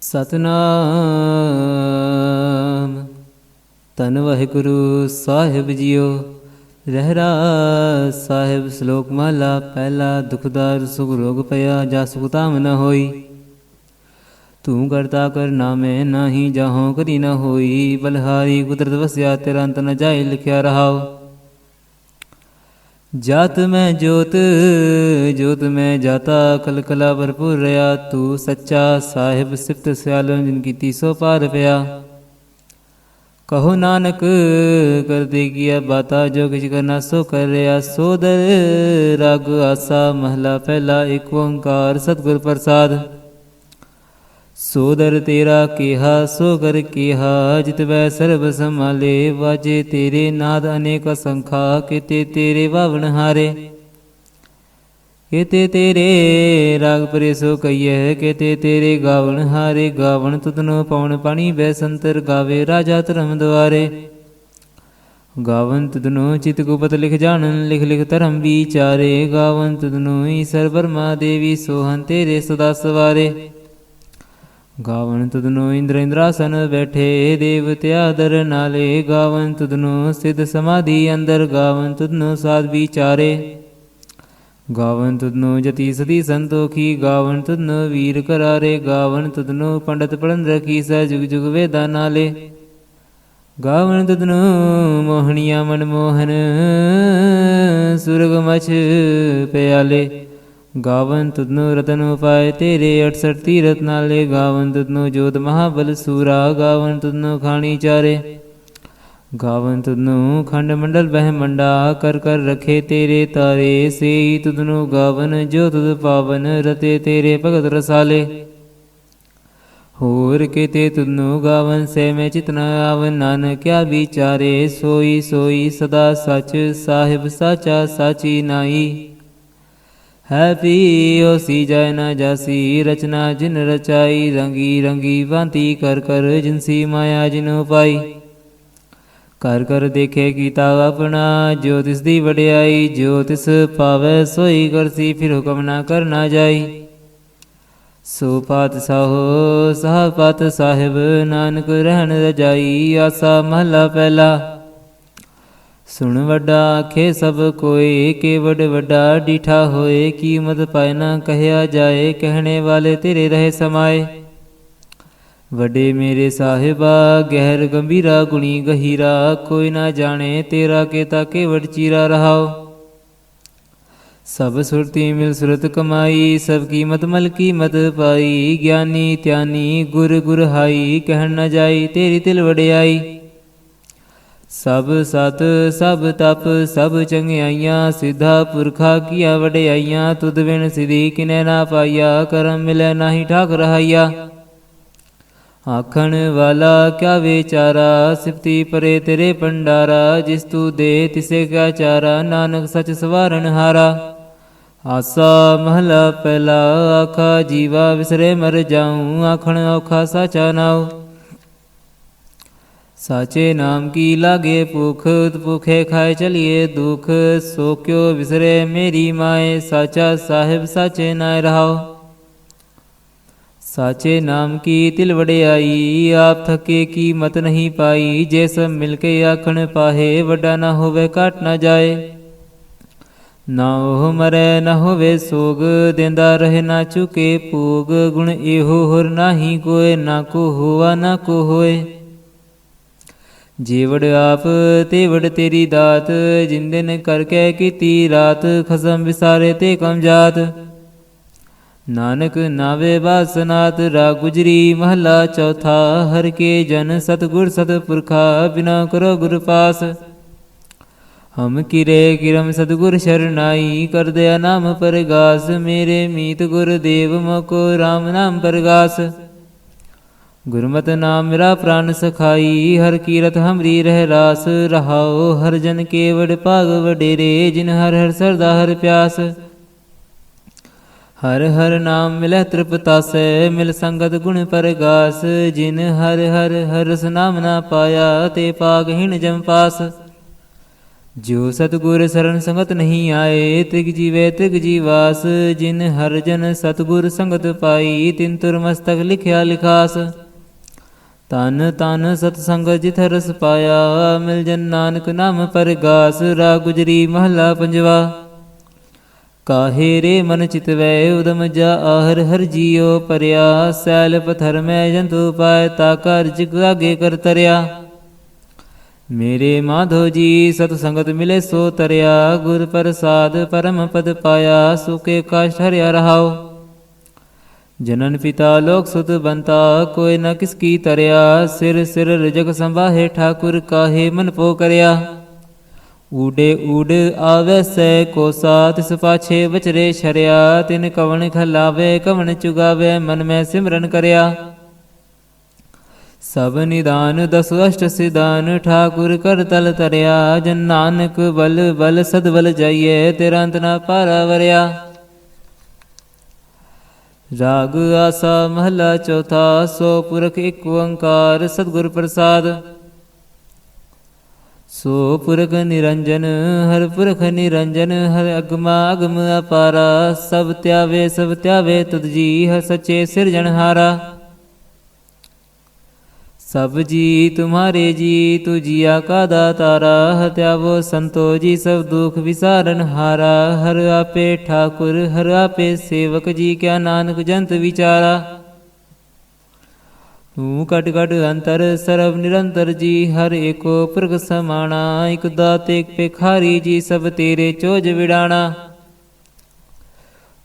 ਸਤਨਾਮ। ਤਨ ਵਾਹਿਗੁਰੂ ਸਾਹਿਬ ਜੀਓ ਰਹਿਰਾ ਸਾਹਿਬ ਸ਼ਲੋਕ ਮਾਲਾ ਪਹਿਲਾ ਦੁਖਦਾਰ ਸੁਖ ਰੋਗ ਪਿਆ, ਜਾ ਸੁਖਤਾਮ ਨ ਹੋਈ। ਤੂੰ ਕਰਤਾ ਕਰ ਨਾਮੇ ਨਾਹੀ ਜਾਹੋਂ ਕਰੀ ਨ ਹੋਈ। ਬਲਹਾਰੀ ਕੁਦਰਤ ਵਸਿਆ, ਤੇਰਾ ਅੰਤ ਨ ਜਾਏ, ਲਿਖਿਆ ਰਹਾਓ ਜਾਤ ਮੈਂ ਜੋਤ ਜੋਤ ਮੈਂ ਜਾਤਾ ਕਲ ਕਲਾ ਭਰਪੂਰ ਰਿਆ। ਤੂੰ ਸੱਚਾ ਸਾਹਿਬ, ਸਿਫਤ ਸਿਆਲਨ ਜਿਨ ਕੀਤੀ ਸੋ ਪਾਰ ਪਿਆ। ਕਹੋ ਨਾਨਕ ਕਰਦੇ ਕੀਆ ਬਾਤਾ, ਜੋ ਕਿਛ ਕਰਨਾ ਸੋ ਕਰ ਰਿਆ। ਸੋਦਰ ਰਗ ਆਸਾ, ਮਹਲਾ ਪਹਿਲਾ, ਏਕ ਓੰਕਾਰ, ਸਤਿਗੁਰ ਪ੍ਰਸਾਦ। ਸੋਦਰ ਤੇਰਾ ਕਿਹਾ ਸੋ ਕਰ ਕੀਹਾ, ਜਿਤ ਵੈ ਸਰਬ ਸੰਭਾਲੇ, ਵਾਜੇ ਤੇਰੇ ਨਾਦ ਅਨੇਕ ਸੰਖਾ ਕਿਤੇ ਤੇਰੇ ਵਾਵਣ ਹਾਰੇ। ਕਿਤੇ ਤੇਰੇ ਰਾਗ ਪਰੇ ਸੋ ਕਈਐ ਕਿਤੇ ਤੇਰੇ ਗਾਵਣ ਹਾਰੇ, ਗਾਵਣ ਤੁਧਨੋ ਪਵਨ ਪਾਣੀ ਬੈ ਸੰਤਰ ਗਾਵੇ ਰਾਜਾ ਧਰਮ ਦੁਆਰੇ। ਗਾਵਨ ਤੁਧਨੋ ਚਿਤ ਗੁਪਤ ਲਿਖ ਜਾਣਨ, ਲਿਖ ਲਿਖ ਧਰਮ ਵਿਚਾਰੇ। ਗਾਵਨ ਤੁਧਨੋ ਈਸ਼ਰ ਬਰਮਾ ਦੇਵੀ ਸੋਹੰ ਤੇਰੇ ਸਦਾ ਸਵਾਰੇ। ਗਾਵਨ ਤੁਧਨੋ ਇੰਦਰ ਇੰਦਰਾਸਨ ਬੈਠੇ ਦੇਵਤਿਆ ਦਰ ਨਾਲੇ ਗਾਵਨ ਤੁਧਨੋ ਸਿਧ ਸਮਾਧੀ ਅੰਦਰ, ਗਾਵਨ ਤੁਧਨੋ ਸਾਧ ਵਿਚਾਰੇ। ਗਾਵਨ ਤੁਧਨੋ ਜਤੀ ਸਦੀ ਸੰਤੋਖੀ, ਗਾਵਨ ਤੁਧਨੋ ਵੀਰ ਕਰਾਰੇ, ਗਾਵਨ ਤੁਧਨੋ ਪੰਡਤ ਪੜਨ ਰਖੀ ਸਹਿ ਜੁਗ ਜੁਗ ਵੇਦਾ ਨਾਲੇ। ਗਾਵਨ ਤੁਧਨੋ ਮੋਹਣੀਆ ਮਨ ਮੋਹਨ ਸੁਰਗ ਮਛ ਪਿਆਲੇ। ਗਾਵਨ ਤੁਧਨੋ ਰਤਨ ਉਪਾਏ ਤੇਰੇ 68 ਤੀਰਤ ਨਾਲੇ ਗਾਵਨ ਤੁਧਨੋ ਜੋਤ ਮਹਾਬਲ ਸੂਰਾ ਗਾਵਨ ਤੁਧਨੋ ਖਾਣੀ ਚਾਰੇ ਗਾਵਨ ਤੁਧਨੋ ਖੰਡ ਮੰਡਲ ਬਹਿ ਮੰਡਾ ਕਰ ਕਰ ਰਖੇ ਤੇਰੇ ਤਾਰੇ ਸੇਈ ਤੁਧਨੋ ਗਾਵਨ ਜੋ ਤੁਧ ਪਾਵਨ ਰਤੇ ਤੇਰੇ ਭਗਤ ਰਸਾਲੇ ਹੋਰ ਕਿਤੇ ਤੁਧਨੋ ਗਾਵਨ ਸੇ ਮੈਂ ਚਿਤਨਾ ਆਵਨ ਨਾਨਕਿਆ ਵਿਚਾਰੇ ਸੋਈ ਸੋਈ ਸਦਾ ਸਚ ਸਾਹਿਬ ਸਾਚਾ ਸਾਚੀ ਨਾਈ ਹੈ ਪੀ ਓਸੀ ਜੈ ਨਾ ਜਾਸੀ ਰਚਨਾ ਜਿਨ ਰਚਾਈ, ਰੰਗੀ ਰੰਗੀ ਭਾਂਤੀ ਕਰ ਕਰ ਜਿਨਸੀ ਮਾਇਆ ਜਿਨੁ ਪਾਈ ਕਰ ਕਰ ਦੇਖੇ ਕੀਤਾ ਆਪਣਾ, ਜੋ ਤਿਸ ਦੀ ਵਡਿਆਈ, ਜੋ ਤਿਸ ਪਾਵੈ ਸੋਈ ਕਰਸੀ, ਫਿਰ ਹੁਕਮ ਨਾ ਕਰਨਾ ਜਾਈ। ਸੋ ਪਾਤ ਸਾਹੋ, ਸਾਹ ਪਾਤ ਸਾਹਿਬ, ਨਾਨਕ ਰਹਿਣ ਰਜਾਈ, ਆਸਾ ਮਹਲਾ ਪਹਿਲਾ। ਸੁਣ ਵੱਡਾ ਆਖੇ, ਸਭ ਕੋਏ ਕੇਵਡ ਵੱਡਾ ਡੀਠਾ ਹੋਏ ਕੀਮਤ ਪਾਇ ਨਾ ਕਹਿਆ ਜਾਏ, ਕਹਿਣੇ ਵਾਲੇ ਤੇਰੇ ਰਹੇ ਸਮਾਏ। ਵੱਡੇ ਮੇਰੇ ਸਾਹਿਬਾ, ਗਹਿਰ ਗੰਭੀਰਾ, ਗੁਣੀ ਗਹੀਰਾ, ਕੋਈ ਨਾ ਜਾਣੇ ਤੇਰਾ ਕੇਤਾ ਕੇਵਡ ਚੀਰਾ ਰਹਾਓ। ਸਭ ਸੁਰਤੀ ਮਿਲ ਸੁਰਤ ਕਮਾਈ, ਸਭ ਕੀਮਤ ਮਲ ਕੀਮਤ ਪਾਈ, ਗਿਆਨੀ ਧਿਆਨੀ ਗੁਰ ਗੁਰ ਹਾਈ, ਕਹਿਣ ਨਾ ਜਾਈ ਤੇਰੀ ਤਿਲ ਵਡਿਆਈ। ਸਭ ਸਤ, ਸਭ ਤਪ, ਸਭ ਚੰਗਿਆਈਆਂ, ਸਿੱਧਾ ਪੁਰਖਾ ਕੀਆ ਵਡਿਆਈਆਂ, ਤੁਧ ਬਿਨ ਸਿਧੀ ਕਿਨੈ ਨਾ ਪਾਈਆ ਕਰਮ ਮਿਲੈ ਨਾਹੀ ਠਾਕ ਰਹਾਈਆ ਆਖਣ ਵਾਲਾ ਕਿਆ ਵਿਚਾਰਾ, ਸਿਫਤੀ ਪਰੇ ਤੇਰੇ ਪੰਡਾਰਾ ਜਿਸ ਤੂ ਦੇ ਤਿਸੇ ਕਿਆ ਚਾਰਾ, ਨਾਨਕ ਸਚ ਸਵਾਰਨ ਹਾਰਾ। ਆਸਾ ਮਹਲਾ ਪਹਿਲਾ, ਆਖਾ ਜੀਵਾ ਵਿਸਰੇ ਮਰ ਜਾਉ, ਆਖਣ ਔਖਾ ਸਾਚਾ ਨਾਉ। ਸਾਚੇ ਨਾਮ ਕੀ ਲਾਗੇ ਭੁਖ ਭੁਖੇ ਖਾਏ ਚਲੀਏ ਦੁਖ ਸੋ ਕਿਉ ਵਿਸਰੇ ਮੇਰੀ ਮਾਏ ਸਾਚਾ ਸਾਹਿਬ ਸਾਚੇ ਨਾਇ ਰਹਾਓ ਸਾਚੇ ਨਾਮ ਕੀ ਤਿਲ ਵਡਿਆਈ ਆਪ ਥਕੇ ਕੀ ਮਤ ਨਹੀਂ ਪਾਈ ਜੇ ਸਭ ਮਿਲ ਕੇ ਆਖਣ ਪਾਹੇ ਵੱਡਾ ਨਾ ਹੋਵੇ ਘਟ ਨਾ ਜਾਏ ਨਾ ਉਹ ਮਰੇ ਨਾ ਹੋਵੇ ਸੋਗ ਦਿੰਦਾ ਰਹੇ ਨਾ ਚੁਕੇ ਭੋਗ ਗੁਣ ਇਹੋ ਹੋਰ ਨਾਹੀ ਕੋਏ ਨਾ ਕੋ ਹੋਆ ਨਾ ਕੋ ਹੋਏ ਜੀਵੜ ਆਪ, ਤੇਵੜ ਤੇਰੀ ਦਾਤ ਜਿੰਦਨ ਕਰਕੇ ਕੀਤੀ ਰਾਤ, ਖਸਮ ਵਿਸਾਰੇ ਤੇ ਕਮ ਜਾਤ। ਨਾਨਕ ਨਾਵੇ ਬਾਸਨਾਤ ਰਾ ਗੁਜਰੀ ਮਹਲਾ ਚੌਥਾ, ਹਰ ਕੇ ਜਨ ਸਤਗੁਰ ਸਤਪੁਰਖਾ ਬਿਨਾ ਕਰੋ ਗੁਰ ਪਾਸ। ਹਮ ਕਿਰੇ ਕਿਰਮ ਸਤਗੁਰ ਸ਼ਰਨਾਈ ਕਰ ਦਿਆ ਨਾਮ ਪਰਗਾਸ, ਮੇਰੇ ਮੀਤ ਗੁਰਦੇਵ ਮਕੋ RAM ਨਾਮ ਪਰਗਾਸ। ਗੁਰਮਤਿ ਨਾਮ ਮੇਰਾ ਪ੍ਰਾਨ ਸਖਾਈ, ਹਰ ਕੀਰਤ ਹਮਰੀ ਰਹਿ ਰਾਸ ਰਹਾਓ ਹਰ ਜਨ ਕੇਵੜ ਭਾਗ ਵਡੇਰੇ ਜਿਨ ਹਰ ਹਰ ਸਰਦਾ ਹਰ ਪਿਆਸ। ਹਰ ਹਰ ਨਾਮ ਮਿਲੈ ਤ੍ਰਿਪਤਾਸੈ, ਮਿਲ ਸੰਗਤ ਗੁਣ ਪਰਗਾਸ, ਜਿਨ ਹਰ ਹਰ ਹਰ ਰਸ ਨਾਮ ਨਾ ਪਾਇਆ, ਤੇ ਪਾਗ ਹਿਣ ਜਮ ਪਾਸ। ਜੋ ਸਤਗੁਰ ਸਰਨ ਸੰਗਤ ਨਹੀਂ ਆਏ, ਤਿਗ ਜੀਵੇ ਤਿਗ ਜੀਵਾਸ ਜਿਨ ਹਰ ਜਨ ਸਤਗੁਰ ਸੰਗਤ ਪਾਈ, ਤਿਨ ਤੁਰ ਮਸਤਕ ਲਿਖਿਆ ਲਿਖਾਸ। ਤਨ ਤਨ ਸਤ ਸੰਗ ਜਿਥ ਰਸ ਪਾਇਆ ਮਿਲ ਜਨ ਨਾਨਕ ਨਾਮ ਪਰਗਾਸ, ਰਾ ਗੁਜਰੀ ਮਹਲਾ ਪੰਜਵਾ। ਕਾਹੇ ਰੇ ਮਨ ਚਿਤਵੈ ਉਦਮ ਜਾ ਆਹਰ ਹਰ ਜੀਓ ਪਰਿਆ। ਸੈਲ ਪਥਰ ਮੈਂ ਜੰਤੂ ਪਾਇ, ਤਾ ਕਰ ਜਿਗ ਕਰ ਤਰਿਆ। ਮੇਰੇ ਮਾਧੋ ਜੀ ਸਤ ਸੰਗਤ ਮਿਲੇ ਸੋ ਤਰਿਆ। ਗੁਰ ਪ੍ਰਸਾਦ ਪਰਮ ਪਦ ਪਾਇਆ, ਸੁਕੇ ਕਾਸ਼ਟ ਹਰਿਆ ਰਹਾਓ ਜਨਨ ਪਿਤਾ ਲੋਕ ਸੁਤ ਬੰਤਾ, ਕੋਈ ਨ ਕਿਸ ਕੀ ਤਰਿਆ, ਸਿਰ ਸਿਰ ਰਜਕ ਸੰਭਾਹੇ ਠਾਕੁਰ ਕਾਹੇ ਮਨ ਪੋ ਕਰਿਆ। ਊਡੇ ਊਡ ਆਵੇ ਸੈ ਕੋਸਾ ਤਿਸ ਪਾਛੇ ਵਿਚਰੇ ਛਰਿਆ, ਤਿਨ ਕਵਣ ਖਲਾਵੇ, ਕਵਣ ਚੁਗਾਵੇ, ਮਨ ਮੈਂ ਸਿਮਰਨ ਕਰਿਆ। ਸਭ ਨਿਦਾਨ ਦਸ ਅਸ਼ਟ ਸਿਦਾਨ ਠਾਕੁਰ ਕਰ ਤਲ ਤਰਿਆ, ਜਨ ਨਾਨਕ ਬਲ ਬਲ ਸਦ ਬਲ ਜਾਈਏ, ਤੇਰਾ ਅੰਤ ਨਾ ਪਾਰਾ ਵਰਿਆ। ਰਾਗ ਆਸਾ ਮਹਲਾ ਚੌਥਾ, ਸੋ ਪੁਰਖ ਇੱਕ ਓੰਕਾਰ ਸਤਿਗੁਰ ਪ੍ਰਸਾਦ। ਸੋ ਪੁਰਖ ਨਿਰੰਜਨ, ਹਰ ਪੁਰਖ ਨਿਰੰਜਨ, ਹਰ ਅਗਮਾ ਅਗਮ ਅਪਾਰਾ, ਸਭ ਤਿਆਵੇ ਸਭ ਤਿਆਵੇ ਤੁਧ ਜੀ, ਹਰ ਸੱਚੇ ਸਿਰਜਣਹਾਰਾ। ਸਭ ਜੀ ਤੁਮਾਰੇ ਜੀ ਤੂ ਜੀਆ ਕਾ ਦਾਤਾਰਾ ਹਤਿਆਵੋ ਸੰਤੋ ਜੀ, ਸਭ ਦੁਖ ਵਿਸਾਰਨ ਹਾਰਾ। ਹਰ ਆਪੇ ਠਾਕੁਰ, ਹਰ ਆਪੇ ਸੇਵਕ ਜੀ, ਕਿਆ ਨਾਨਕ ਜੰਤ ਵਿਚਾਰਾ? ਤੂੰ ਕਟ ਕਟ ਅੰਤਰ, ਸਰਬ ਨਿਰੰਤਰ ਜੀ, ਹਰ ਏਕੋ ਪੁਰਖ ਸਮਾਣਾ। ਇਕ ਦਾਤ, ਇਕ ਪਿਖਾਰੀ ਜੀ, ਸਭ ਤੇਰੇ ਚੋਜ ਵਿੜਾਣਾ।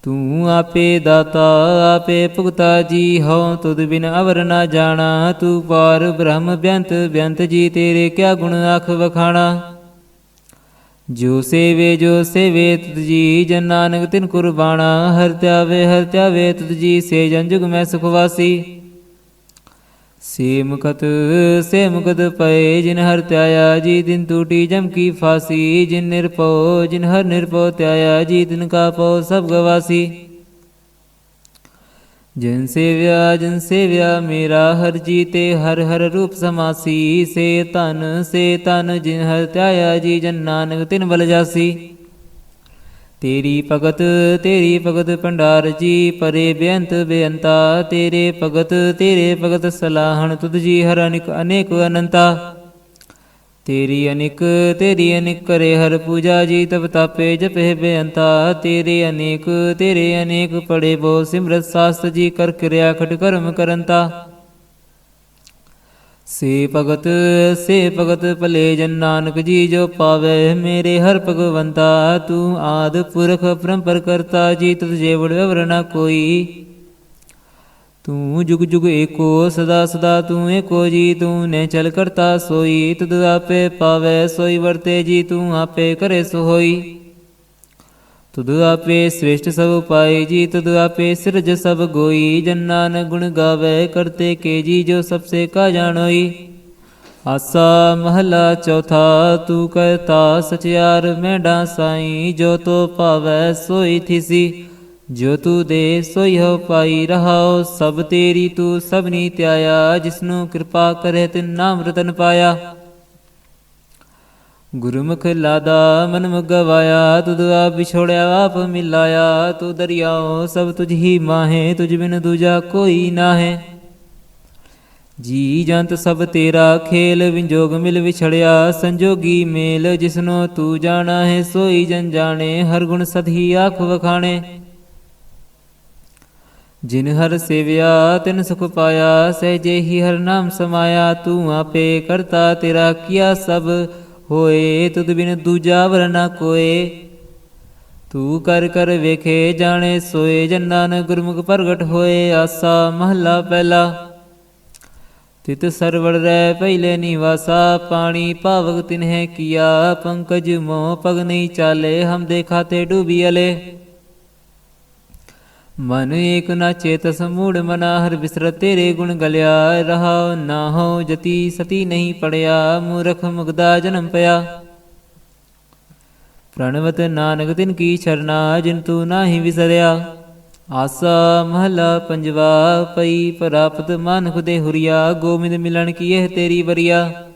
ਤੂੰ ਆਪੇ ਦਾਤਾ, ਆਪੇ ਭੁਗਤਾ ਜੀ ਹਉ, ਤੁਧ ਬਿਨ ਅਵਰ ਨਾ ਜਾਣਾ। ਤੂੰ ਪਾਰ ਬ੍ਰਹਮ ਬਿਅੰਤ ਬਿਅੰਤ ਜੀ ਤੇਰੇ ਕਿਆ ਗੁਣ ਆਖ ਵਖਾਣਾ। ਜੋ ਸੇਵੇ ਜੋ ਸੇਵੇ, ਤੁਧ ਜੀ ਜਨ ਨਾਨਕ ਤਿਨ ਕੁਰਬਾਣਾ। ਹਰ ਧਿਆਵੇ ਹਰ ਧਿਆਵੇ ਤੁਧ ਜੀ ਸੇ ਜਨ ਜੁਗ ਮੈਂ ਸੁਖ ਵਾਸੀ। ਸੇ ਮੁਕਤ ਪਏ ਜਿਨ ਹਰ ਤਿਆਇਆ, ਜੀ ਦਿਨ ਟੂਟੀ ਜਮ ਕੀ ਫਾਸੀ, ਜਿਨ ਨਿਰਪਉ ਜਿਨ ਹਰ ਨਿਰਪਉ ਤਿਆਇਆ, ਜੀ ਦਿਨ ਕਾ ਪਉ ਸਭ ਗਵਾਸੀ। ਜਿਨ ਸੇਵਿਆ ਜਿਨ ਸੇਵਿਆ ਮੇਰਾ, ਹਰ ਜੀ ਤੇ ਹਰ ਹਰ ਰੂਪ ਸਮਾਸੀ। ਸੇ ਤਨ ਸੇ ਤਨ ਜਿਨ ਹਰ ਤਿਆਇਆ, ਜੀ ਜਨ ਨਾਨਕ ਤਿਨ ਬਲ ਜਾਸੀ। ਤੇਰੀ ਭਗਤ ਤੇਰੀ ਭਗਤ ਭੰਡਾਰ ਜੀ, ਪਰੇ ਬੇਅੰਤ ਬੇਅੰਤਾ, ਤੇਰੇ ਭਗਤ ਤੇਰੇ ਭਗਤ ਸਲਾਹਣ, ਤੁਧ ਜੀ ਹਰ ਅਨਿਕ, ਅਨੇਕ ਅਨੰਤਾ। ਤੇਰੀ ਅਨਿਕ ਤੇਰੀ ਅਨਿਕ ਕਰੇ ਹਰ ਪੂਜਾ ਜੀ ਤਪ ਤਾਪੇ ਜਪੇ ਬੇਅੰਤਾ। ਤੇਰੇ ਅਨੇਕ ਤੇਰੇ ਅਨੇਕ ਪੜੇ ਬੋ, ਸਿਮਰਤ ਸਾਸਤ ਜੀ, ਕਰ ਕਿਰਿਆ ਖਟ ਕਰਮ ਕਰੰਤਾ। ਸੇ ਭਗਤ ਸੇ ਭਗਤ ਭਲੇ ਜਨ ਨਾਨਕ ਜੀ, ਜੋ ਪਾਵੇ ਮੇਰੇ ਹਰ ਭਗਵੰਤਾ, ਤੂੰ ਆਦ ਪੁਰਖ ਪਰੰਪਰ ਕਰਤਾ ਜੀ, ਤੁਧ ਜੇ ਵੜ ਵਿਵਰ ਨਾ ਕੋਈ। ਤੂੰ ਜੁਗ ਜੁਗ ਏਕੋ, ਸਦਾ ਸਦਾ ਤੂੰ ਏਕੋ ਜੀ, ਤੂੰ ਨੇ ਚਲ ਕਰਤਾ ਸੋਈ, ਤੁਧ ਆਪੇ ਪਾਵੇ ਸੋਈ, ਵਰਤੇ ਜੀ, ਤੂੰ ਆਪੇ ਕਰੇ ਸੋ ਹੋਈ ਤੁਧ ਆਪੇ ਸ੍ਰੇਸ਼ਟ ਸਭ ਪਾਏ ਜੀ ਤੁਧ ਆਪੇ ਸਿਰਜ ਸਭ ਗੋਈ। ਜਨ ਨਾਨਕ ਗੁਣ ਗਾਵੇ, ਕਰਤੇ ਕੇ ਜੀ, ਜੋ ਸਭ ਸੇ ਕਾ ਜਾਣੋਈ। ਆਸਾ ਮਹਲਾ ਚੌਥਾ, ਤੂੰ ਕਹਤਾ ਸਚਿਆਰ ਮੈਂਡਾ ਸਾਈ ਜੋ ਤੋ ਭਾਵੈ, ਸੋਈ ਥਿਸੀ। ਜੋ ਤੂ ਦੇ, ਸੋਈ ਹੋ ਪਾਈ ਰਹਾਓ ਸਭ ਤੇਰੀ ਤੂੰ ਸਭਨੀ ਧਿਆਇਆ ਜਿਸਨੂੰ ਕਿਰਪਾ ਕਰੇ ਤਿਨ ਨਾਮ ਰਤਨ ਪਾਇਆ। ਗੁਰਮੁਖ ਲਾਦਾ ਮਨ ਮੁਗਵਾਇਆ, ਤੁਧ ਆਪ ਵਿਛੋੜਿਆ, ਆਪ ਮਿਲਾਇਆ, ਤੂੰ ਦਰਿਆਓ ਸਭ ਤੁਝ ਹੀ ਮਾਹੇ, ਤੁਝ ਬਿਨ ਦੂਜਾ ਕੋਈ ਨਾਹੇ। ਜੀ ਜੰਤ ਸਭ ਤੇਰਾ ਖੇਲ, ਵਿੰਜੋਗ ਮਿਲ ਵਿਛੜਿਆ, ਸੰਜੋਗੀ ਮੇਲ, ਜਿਸਨੋ ਤੂੰ ਜਾਣਾ ਹੈ, ਸੋਈ ਜਨ ਜਾਣੇ, ਹਰ ਗੁਣ ਸਦਹੀ ਆਖ ਵਖਾਣੇ। ਜਿਨ ਹਰ ਸੇਵਿਆ, ਤਿਨ ਸੁਖ ਪਾਇਆ, ਸਹਿਜੇ ਹੀ ਹਰ ਨਾਮ ਸਮਾਇਆ, ਤੂੰ ਆਪੇ ਕਰਤਾ ਤੇਰਾ ਕੀਆ ਸਭ। ਹੋਏ, ਤੁਧ ਬਿਨ ਦੂਜਾ ਵਰਨਾ ਕੋਏ। ਤੂੰ ਕਰ ਕਰ ਵੇਖੇ, ਜਾਣੇ ਸੋਏ, ਜਨਾਂ ਗੁਰਮੁਖ ਪ੍ਰਗਟ ਹੋਏ, ਆਸਾ ਮਹੱਲਾ ਪਹਿਲਾ। ਤਿਤ ਸਰਵੜ ਰਹਿ ਪਹਿਲੇ ਨਿਵਾਸਾ, ਪਾਣੀ ਭਾਵਕ ਤਿਨਹਿ ਕੀਆ, ਪੰਕਜ ਮੋਹ ਪਗ ਨਹੀਂ ਚਾਲੇ, ਹਮ ਦੇਖਾਤੇ ਡੂਬੀ ਅਲੇ। ਮਨ ਏਕ ਨਾ ਚੇਤਸ ਮੂੜ ਮਨਾ ਹਰ ਬਿਸਰ ਤੇਰੇ ਗੁਣ ਗਲਿਆ ਰਹਾ, ਨਾ ਹੋ ਜਤੀ ਸਤੀ ਨਹੀਂ ਪੜਿਆ, ਮੂਰਖ ਮੁਗਦਾ ਜਨਮ ਪਿਆ। ਪ੍ਰਣਵਤ ਨਾਨਕ ਤਿਨ ਕੀ ਚਰਨਾ ਜਿਨ ਤੂੰ ਨਾਹੀ ਵਿਸਰਿਆ। ਆਸਾ ਮਹਲਾ ਪੰਜਵਾ, ਪਈ ਪ੍ਰਾਪਤ ਮਾਨੁਖ ਦੇ ਹੁਰੀਆ, ਗੋਬਿੰਦ ਮਿਲਣ ਕੀ ਇਹ ਤੇਰੀ ਵਰਿਆ।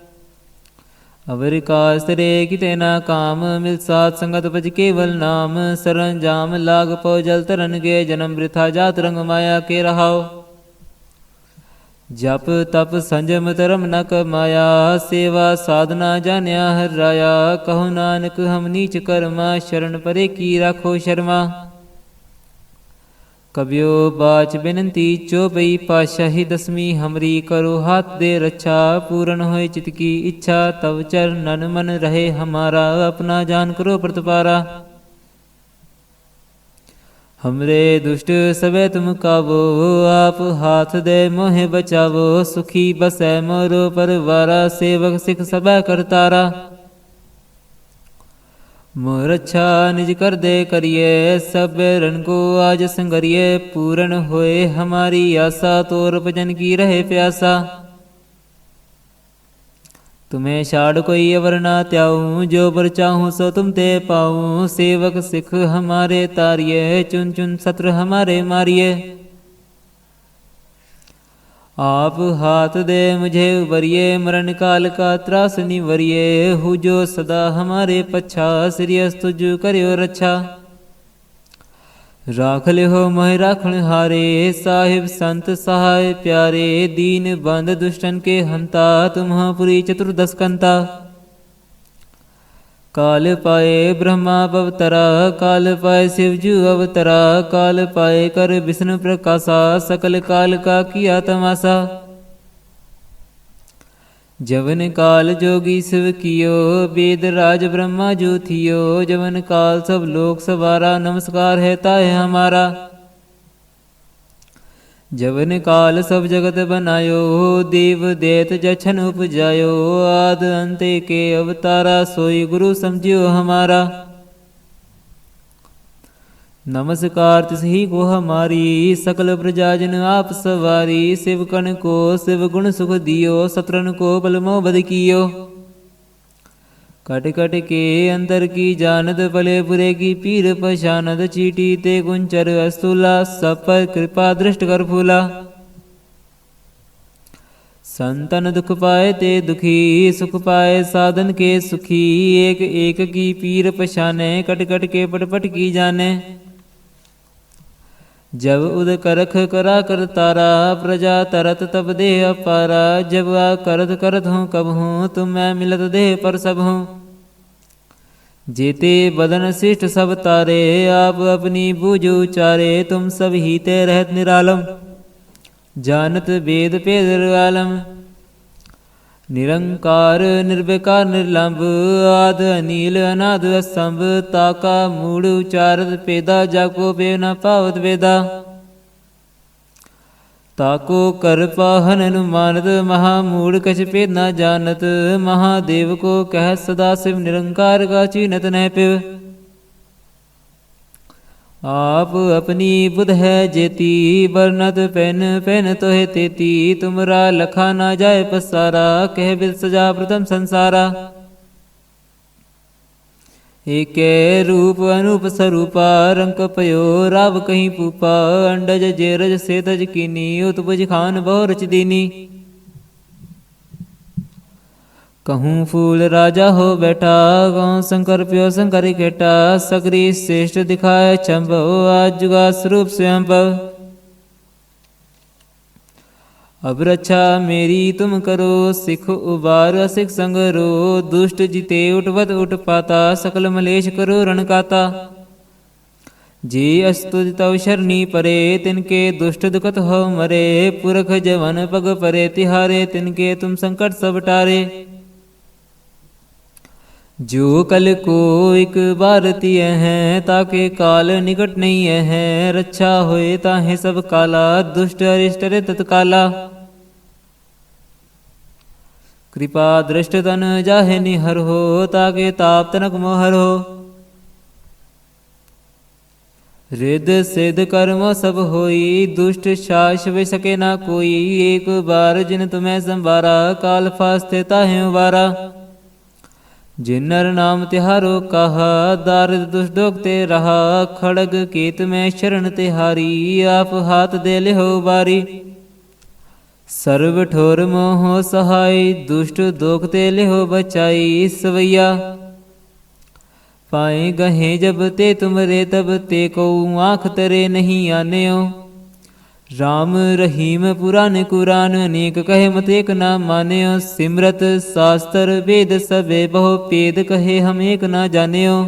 ਅਵਰ ਕਾਸ ਤਰੇ ਕਿਤੇ ਨਾ ਕਾਮ, ਮਿਲ ਸਾਤ ਸੰਗਤ ਪਜ ਕੇਵਲ ਨਾਮ। ਸ਼ਰਨ ਜਾਮ ਲਾਗ ਪਉ ਜਲ ਤਰਨ ਗੇ ਜਨਮ ਬ੍ਰਿਥਾ ਜਾਤ ਰੰਗ ਮਾਇਆ ਕੇ ਰਹਾਓ ਜਪ ਤਪ ਸੰਜਮ ਧਰਮ ਨ ਕਮਾਇਆ, ਸੇਵਾ ਸਾਧਨਾ ਜਾਣਿਆ ਹਰ ਰਾਇਆ। ਕਹੋ ਨਾਨਕ ਹਮ ਨੀਚ ਕਰਮਾ, ਸ਼ਰਨ ਪਰੇ ਕੀ ਰਾਖੋ ਸ਼ਰਮਾ। ਕਬਿਓ ਬਾਚ ਬਿਨੰਤੀ ਚੋਬਈ ਪਾਸ਼ਾਹੀ ਦਸਮੀ ਹਮਰੀ ਕਰੋ ਹਾਥ ਦੇ ਰੱਛਾ, ਪੂਰਨ ਹੋਏ ਚਿਤ ਕੀ ਇੱਛਾ, ਤਵ ਚਰਨਨ ਮਨ ਰਹੇ ਹਮਾਰਾ, ਆਪਣਾ ਜਾਨ ਕਰੋ ਪ੍ਰਤਪਾਰਾ। ਹਮਰੇ ਦੁਸ਼ਟ ਸਵੇ ਤੁਮ ਕਾਵੋ, ਆਪ ਹਾਥ ਦੇ ਮੋਹਿ ਬਚਾਵੋ, ਸੁਖੀ ਬਸੈ ਮੋਰੋ ਪਰਵਾਰਾ, ਸੇਵਕ ਸਿਖ ਸਭਾ ਕਰਤਾਰਾ। मोर अच्छा निज कर दे करिए सब रन को आज संगरिए। पूर्ण होए हमारी आशा तोर भजन की रहे प्यासा। तुम्हें छाड़ कोई अवर ना त्याऊं, जो बर चाहूँ सो तुम ते पाऊँ। सेवक सिख हमारे तारिये चुन चुन सत्र हमारे मारिये आप हाथ दे मुझे उबरिए मरण काल का त्रास निवरिए हु जो सदा हमारे पच्छा श्रीयस तुझ करियो रक्षा ਰਾਖ ਲਿਓ ਮਹਿ ਰਾਖਣ ਹਾਰੇ ਸਾਹਿਬ ਸੰਤ ਸਹਾਇ ਪਿਆਰੇ ਦੀਨ ਬੰਦ ਦੁਸ਼ਟਨ ਕੇ ਹੰਤਾ ਤੁਮਹਾ ਚਤੁਰਦਸ ਕੰਤਾ काल पाए ब्रह्मा अवतरा, काल पाए शिवजू अवतरा, काल पाए कर विष्णु प्रकाशा, सकल काल का किया तमाशा। जवन काल जोगी शिव कियो, वेद राज ब्रह्मा जो थियो जवन काल सब लोग सवारा, नमस्कार है ताय हमारा। ਜਵਨ ਕਾਲ ਸਭ ਜਗਤ ਬਨਾਇਓ, ਦੇਵ ਦੇਤ ਜਛਨ ਉਪਜਾਇਓ, ਆਦ ਅੰਤੇ ਕੇ ਅਵਤਾਰਾ, ਸੋਈ ਗੁਰੂ ਸਮਝਿਓ ਹਮਾਰਾ। ਨਮਸਕਾਰ ਤਿਸ ਹੀ ਕੋ ਹਮਾਰੀ, ਸਕਲ ਪ੍ਰਜਾ ਜਨ ਆਪ ਸਵਾਰੀ, ਸਿਵ ਕਨ ਕੋ ਸਿਵ ਗੁਣ ਸੁਖ ਦਿਓ ਸਤਰਨ ਕੋ ਬਲ ਮੋਹ ਬਦ कट कट के अंतर की जानद भले बुरे की पीर पशानद चीटी ते गुंचर अस्तुला, सब पर कृपा दृष्ट कर फूला। संतन दुख पाए ते दुखी, सुख पाए साधन के सुखी एक एक की पीर पशाने कट कट के पट पट की जाने। ਜਬ ਉਦ ਕਰਖ ਕਰਾ ਕਰ ਤਾਰਾ, ਪ੍ਰਜਾ ਤਰਤ ਤਬ ਦੇ ਅਪਾਰਾ, ਜਬ ਆ ਕਰਤ ਕਰਤ ਹੂੰ ਕਬ ਹੂੰ, ਤੁਮ ਮੈਂ ਮਿਲਤ ਦੇ ਪਰ ਸਭ ਹੂੰ। ਜੇਤੇ ਬਦਨ ਸਿਸ਼ਟ ਸਭ ਤਾਰੇ, ਆਪ ਆਪਣੀ ਬੂਝ ਉਚਾਰੇ, ਤੁਮ ਸਭ ਹੀ ਤੇ ਰਹਿਤ ਨਿਰਾਲਮ। ਜਾਨਤ ਵੇਦ ਭੇਦ ਆਲਮ ਨਿਰੰਕਾਰ, ਨਿਰਵਿਕਾਰ, ਨਿਰਲੰਭ, ਆਦ ਅਨੀਲ, ਅਨਾਦ ਅਸੰਭ, ਤਾਕਾ, ਮੂੜ ਉਚਾਰਤ ਪੇਦਾ ਜਾਗੋ ਬੇ ਨ ਭਾਵਤ ਵੇਦਾ। ਤਾਕੋ ਕਰਪਾਹਨ ਅਨੁਮਾਨਤ ਮਹਾ ਮੂੜ ਕਛ ਭੇਦ ਨ ਜਾਣਤ, ਮਹਾਦੇਵ ਕੋ ਕਹਿ ਸਦਾ ਸਿਵ ਨਿਰੰਕਾਰ ਕਾ ਚੀਨਤ ਨਹਿ ਪਿਵ। ਆਪ ਆਪਣੀ ਬੁਧ ਹੈ ਜੇਤੀ, ਵਰਨਤ ਪੈਨ ਪੈਨ ਤੋਹਿ ਤੇਤੀ, ਤੁਮਰਾ ਲਖਾ ਨਾ ਜਾਏ ਪਸਾਰਾ, ਕਹਿ ਬਿਲ ਸਜਾ ਪ੍ਰਥਮ ਸੰਸਾਰਾ। ਏਕੇ ਰੂਪ ਅਨੂਪ ਸਰੂਪਾ ਰੰਕ ਪਇਓ ਰਵ ਕਹੀਂ ਪੂਪਾ, ਅੰਡਜ ਜੇਰਜ ਸੇਤਜ ਕੀਨੀ, ਉਤਪਜ ਖਾਨ ਬਹੁ ਰਚ कहूँ, फूल राजा हो बैठा कहूँ शंकर, प्यो शंकर केटा सकरी श्रेष्ठ दिखाए, चंबो आज जुगा स्वरूप स्वयं अब रक्षा मेरी तुम करो, सिख उबार, सिख संग रो दुष्ट जिते उठवत उठ पाता, सकल मलेश करो रणकाता जे अस्तुज तव शरणी परे, तिनके दुष्ट दुखत हो मरे, पुरख जवन पग परे, तिहारे, तिनके तुम संकट सब टारे। जो कल को एक भारतीय है ताके काल निकट नहीं है रक्षा होए ताहे सब काला दुष्ट अरिष्ट रे तत्काला कृपा दृष्ट तन जाहे निहर हो ताके ताप तनक मोहर हो रिद सिद्ध कर्म सब होई दुष्ट शास वे सके ना कोई एक बार जिन तुम्हें संवारा काल फास्ते ताहे उबारा ਜਿਨਰ ਨਾਮ ਤਿਹਾਰੋ ਕਹਾ, ਦਾਰਦ ਦੁਸ਼ਡੋਗ ਤੇ ਰਹਾ, ਖੜਗ ਕੀਤ ਮੈਂ ਸ਼ਰਨ ਤਿਹਾਰੀ, ਆਪ ਹਾਥ ਦੇ ਲਿਹੋ ਬਾਰੀ ਸਰਬ ਠੋਰ ਮੋਹ ਸਹਾਈ, ਦੁਸ਼ਟ ਦੋਖ ਤੇ ਲਿਹੋ ਬਚਾਈ, ਸਵਈਆ। ਪਾਏ ਗਹੇ ਜਬ ਤੇ ਤੁਮਰੇ, ਤਬ ਤੇ ਕਉ ਆਖ ਤਰੇ ਨਹੀਂ ਆਨਿਓ। ਰਾਮ ਰਹੀਮ ਪੁਰਾਨ ਕੁਰਾਨ, ਅਨੇਕ ਕਹੇ ਮਤ ਏਕ ਨਾ ਮਾਨਿਓ। ਸਿਮਰਤ ਸਾਸਤਰ ਵੇਦ ਸਭੇ ਬਹੁ ਪੇਦ ਕਹੇ ਹਮ ਏਕ ਨਾ ਜਾਣਿਓ।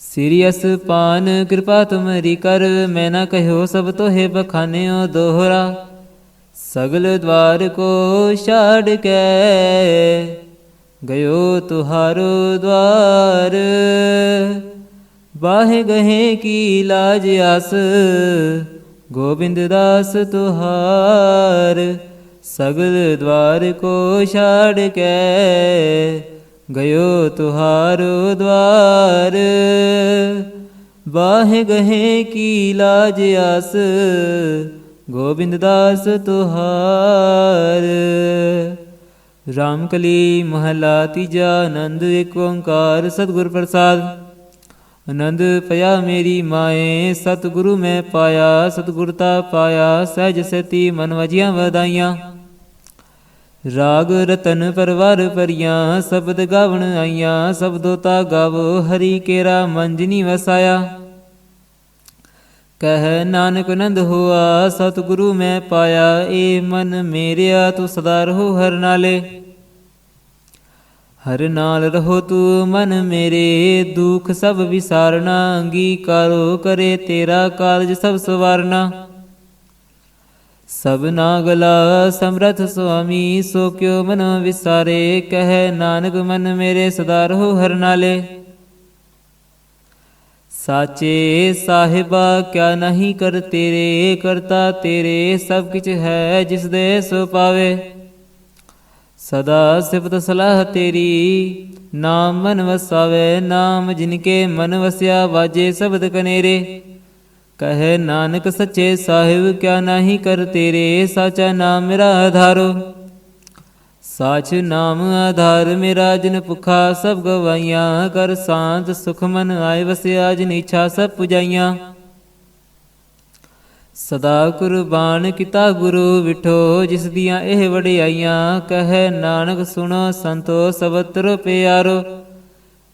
ਸਿਰਿਅਸ ਪਾਨ ਕਿਰਪਾ ਤੁਮਰੀ ਕਰ, ਮੈਂ ਨਾ ਕਹਿਓ ਸਭ ਤੋਹੇ ਬਖਾਨਿਓ ਦੋਹਰਾ। ਸਗਲ ਦਵਾਰ ਕੋ ਛਾੜ ਕੇ ਗਇਓ ਤੁਹਾਰੋ ਦਵਾਰ। ਬਾਹੇ ਗਹੇ ਕੀ ਲਾਜ ਆਸ? ਗੋਬਿੰਦ ਦਾਸ ਤੁਹਾਰ, ਸਗਲ ਦਵਾਰ ਕੋ ਛਾੜ ਕੇ। ਗਇਓ ਤੁਹਾਰੋ ਦਵਾਰ ਬਾਹੇ ਗਹੇ ਕੀ ਲਾਜ ਆਸ? ਗੋਬਿੰਦ ਦਾਸ ਤੁਹਾਰ ਰਾਮਕਲੀ ਮਹਲਾ ਤੀਜਾ ਆਨੰਦ ਏਕ ਓੰਕਾਰ ਸਤਿਗੁਰ ਪ੍ਰਸਾਦ। ਆਨੰਦ ਪਿਆ ਮੇਰੀ ਮਾਏ, ਸਤਿਗੁਰੂ ਮੈਂ ਪਾਇਆ ਸਤਿਗੁਰਤਾ ਪਾਇਆ, ਸਹਿਜ ਸਤੀ ਮਨ ਵਜੀਆਂ ਵਧਾਈਆਂ। ਰਾਗ ਰਤਨ ਪਰਵਾਰ ਪਰੀਆਂ ਸ਼ਬਦ ਗਾਵਣ ਆਈਆਂ ਸਬਦੋ ਤਾ ਗਾਵੋ, ਹਰੀ ਕੇਰਾ ਮੰਜਨੀ ਵਸਾਇਆ। ਕਹਿ ਨਾਨਕ ਨੰਦ ਹੋਆ, ਸਤਿਗੁਰੂ ਮੈਂ ਪਾਇਆ, ਏ ਮਨ ਮੇਰਿਆ, ਤੂੰ ਸਦਾ ਰਹੋ ਹਰ ਨਾਲੇ। ਹਰ ਨਾਲ ਰਹੋ ਤੂੰ ਮਨ ਮੇਰੇ, ਦੁਖ ਸਭ ਵਿਸਾਰਨਾ, ਅੰਗੀਕਾਰੋ ਕਰੇ ਤੇਰਾ ਕਾਰਜ ਸਭ ਸਵਾਰਨਾ। ਸਭ ਨਾਗਲਾ ਸਮਰਥ ਸੁਆਮੀ, ਸੋ ਕਿਉ ਮਨ ਵਿਸਾਰੇ, ਕਹਿ ਨਾਨਕ ਮਨ ਮੇਰੇ ਸਦਾ ਰਹੋ ਹਰ ਨਾਲੇ। ਸਾਚੇ ਸਾਹਿਬਾ, ਕਿਆ ਨਹੀਂ ਕਰ ਤੇਰੇ, ਕਰਤਾ ਤੇਰੇ ਸਭ ਕਿਛ ਹੈ ਜਿਸ ਦੇ ਸੋ ਪਾਵੇ। ਸਦਾ ਸਿਫਤ ਸਲਾਹ ਤੇਰੀ, ਨਾਮ ਮਨ ਵਸਾਵੇ, ਨਾਮ ਜਿਨਕੇ ਮਨ ਵਸਿਆ ਵਾਜੇ ਸ਼ਬਦ ਕਨੇਰੇ। ਕਹੇ ਨਾਨਕ ਸੱਚੇ ਸਾਹਿਬ, ਕਿਆ ਨਹੀਂ ਕਰ ਤੇਰੇ, ਸਾਚਾ ਨਾਮ ਮੇਰਾ ਆਧਾਰੋ। ਸਾਚ ਨਾਮ ਆਧਾਰ ਮੇਰਾ, ਜਿਨ ਭੁਖਾ ਸਭ ਗਵਾਈਆਂ, ਕਰ ਸਾਂਤ ਸੁਖ ਮਨ ਆਏ ਵਸਿਆ, ਜਿਨ ਇੱਛਾ ਸਭ ਪੁਜਾਈਆਂ। ਸਦਾ ਕੁਰਬਾਨ ਕੀਤਾ ਗੁਰੂ ਵਿਠੋ, ਜਿਸ ਦੀਆਂ ਇਹ ਵਡਿਆਈਆਂ ਕਹੇ ਨਾਨਕ ਸੁਣੋ ਸੰਤੋ ਸਬਤਰ ਪਿਆਰੋ।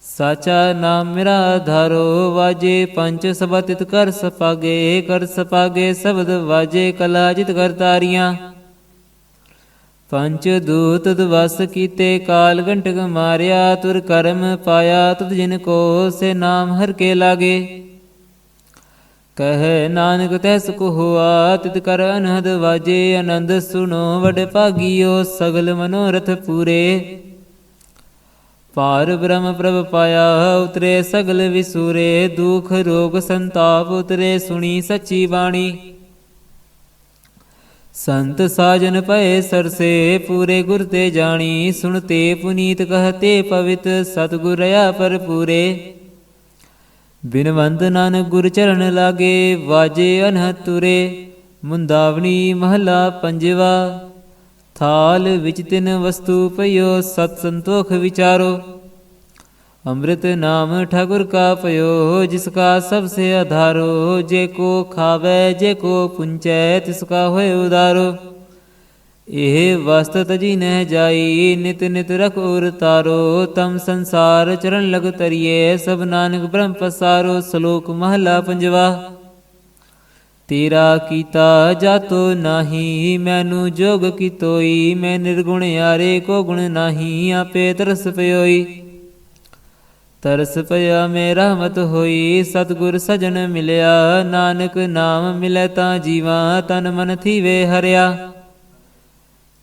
ਸਾਚਾ ਨਾਮ ਮੇਰਾ ਆਧਾਰੋ ਵਾਜੇ ਪੰਜ ਸਬਤਿਤ ਕਰ ਸਪਾਗੇ ਕਰ ਸਪਾਗੇ ਸ਼ਬਦ ਵਾਜੇ ਕਲਾ ਜਿਤ ਕਰ ਤਾਰੀਆਂ। ਪੰਚ ਦੂਤ ਦਵਸ ਕੀਤੇ ਕਾਲ ਘੰਟਕ ਮਾਰਿਆ, ਤੁਰ ਕਰਮ ਪਾਇਆ ਤੁਧ ਜਿਨ ਕੋ, ਸੇ ਨਾਮ ਹਰ ਕੇ ਲਾਗੇ। ਕਹੇ ਨਾਨਕ ਤੈਸ ਕੋ ਹੋਆ ਤਿਤ ਕਰ ਅਨਹਦ ਵਾਜੇ, ਆਨੰਦ ਸੁਨੋ ਵਡ ਭਾਗੀਓ, ਸਗਲ ਮਨੋਰਥ ਪੂਰੇ। ਪਾਰ ਬ੍ਰਹਮ ਪ੍ਰਭ ਪਾਇਆ ਉਤਰੇ, ਸਗਲ ਵਿਸੂਰੇ, ਦੁਖ ਰੋਗ ਸੰਤਾਪ ਉਤਰੇ, ਸੁਣੀ ਸੱਚੀ ਬਾਣੀ। ਸੰਤ ਸਾਜਨ ਪਏ ਸਰਸੇ, ਪੂਰੇ ਗੁਰ ਤੇ ਜਾਣੀ ਸੁਣਤੇ ਪੁਨੀਤ ਕਹਤੇ ਪਵਿੱਤ, ਸਤਗੁਰ ਰਹਾ ਪਰ ਪੂਰੇ ਬਿਨਵੰਦ ਨਾਨਕ ਗੁਰ ਚਰਨ ਲਾਗੇ, ਵਾਜੇ ਅਨਹਤੁਰੇ ਮੁੰਦਾਵਣੀ ਮਹਲਾ ਪੰਜਵਾ। ਥਾਲ ਵਿੱਚ ਤਿਨ ਵਸਤੂ ਪਇਓ ਸਤ ਸੰਤੋਖ ਵਿਚਾਰੋ। ਅੰਮ੍ਰਿਤ ਨਾਮ ਠਾਕੁਰ ਕਾ ਪਇਓ ਜਿਸ ਕਾ ਸਭ ਸੇ ਆਧਾਰੋ। ਜੇ ਕੋ ਖਾਵੇ, ਜੇ ਕੋ ਪੁੰਚੈ, ਤਿਸ ਕਾ ਹੋਏ ਉਦਾਰੋ। ਇਹ ਵਸਤ ਤਜੀ ਨਹਿ ਜਾਈ, ਨਿਤ ਨਿਤ ਰਖ ਉਰ ਤਾਰੋ, ਤਮ ਸੰਸਾਰ ਚਰਨ ਲਗ ਤਰੀਏ, ਸਭ ਨਾਨਕ ਬ੍ਰਹਮ ਪਸਾਰੋ, ਸ਼ਲੋਕ ਮਹਲਾ ਪੰਜਵਾ। ਤੇਰਾ ਕੀਤਾ ਜਾਤੋ ਨਾਹੀ, ਮੈਨੂ ਜੋਗ ਕੀ ਮੈਂ ਨਿਰਗੁਣ ਯਾਰੇ ਕੋ ਗੁਣ ਨਾਹੀ, ਆਪੇ ਤਰਸ ਪਇਓਈ ਤਰਸ ਪਿਆ ਮੇ ਰਹਿਮਤ ਹੋਈ, ਸਤਗੁਰ ਸਜਣ ਮਿਲਿਆ, ਨਾਨਕ ਨਾਮ ਮਿਲੈ ਤਾਂ ਜੀਵਾ, ਤਨ ਮਨ ਥੀਵੇ ਹਰਿਆ।